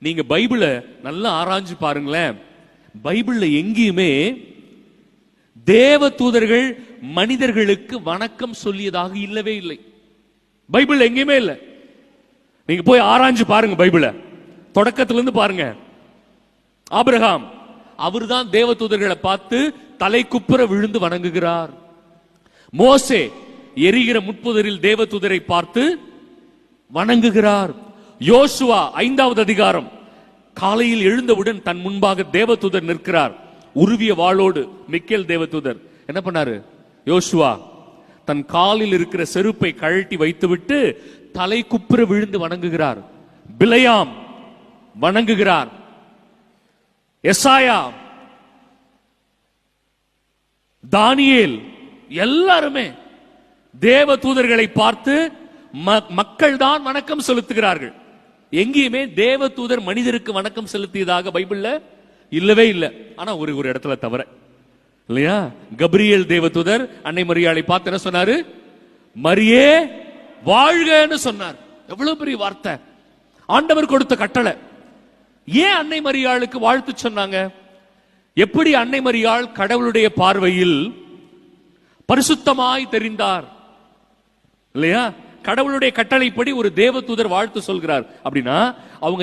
நீங்க பைபிளை நல்லா ஆராய்ஞ்சு பாருங்களேன். பைபிள்ல எங்கேயுமே தேவ தூதர்கள் மனிதர்களுக்கு வணக்கம் சொல்லியதாக இல்லவே இல்லை. பைபிள் எங்கேயுமே இல்லை. நீங்க போய் ஆராய்ஞ்சு பாருங்க பைபிள. தொடக்கத்துல இருந்து பாருங்க. ஆபிரகாம் அவர்தான் தேவ தூதர்களை பார்த்து தலை குப்புற விழுந்து வணங்குகிறார். மோசே எரிகிற முட்புதரில் தேவ தூதரை பார்த்து வணங்குகிறார். யோசுவா ஐந்தாவது அதிகாரம். காலையில் எழுந்தவுடன் தன் முன்பாக தேவதூதர் நிற்கிறார். உருவிய வாளோடு மிக்கேல் தேவதூதர். என்ன பண்ணாரு? யோசுவா தன் காலில் இருக்கிற செருப்பை கழட்டி வைத்துவிட்டு தலை குப்புற விழுந்து வணங்குகிறார். பிலையாம் வணங்குகிறார். எசாயா தானியேல் எல்லாருமே தேவ தூதர்களை பார்த்து மக்கள் தான் வணக்கம் செலுத்துகிறார்கள். எங்கேயுமே தேவ தூதர் மனிதருக்கு வணக்கம் செலுத்தியதாக பைபிள்ல இல்லவே இல்லை. ஆனா ஒரு ஒரு இடத்துல தவிர இல்லையா? கப்ரியேல் தேவதூதர் அன்னை மரியாளை பார்த்து என்ன சொன்னாரு? மரியே வாழ்கன்னு சொன்னார். எவ்வளவு பெரிய வார்த்தை. ஆண்டவர் கொடுத்த கட்டளை. ஏன் அன்னை மரியாளுக்கு வாழ்த்து சொன்னாங்க? எப்படி அன்னை மரியாள் கடவுளுடைய பார்வையில் பரிசுத்தமாய் தெரிந்தார்? இல்லையா? கடவுளுடைய கட்டளைப்படி ஒரு தேவதூதர் வாழ்த்து சொல்கிறார். அப்படின்னா அவங்க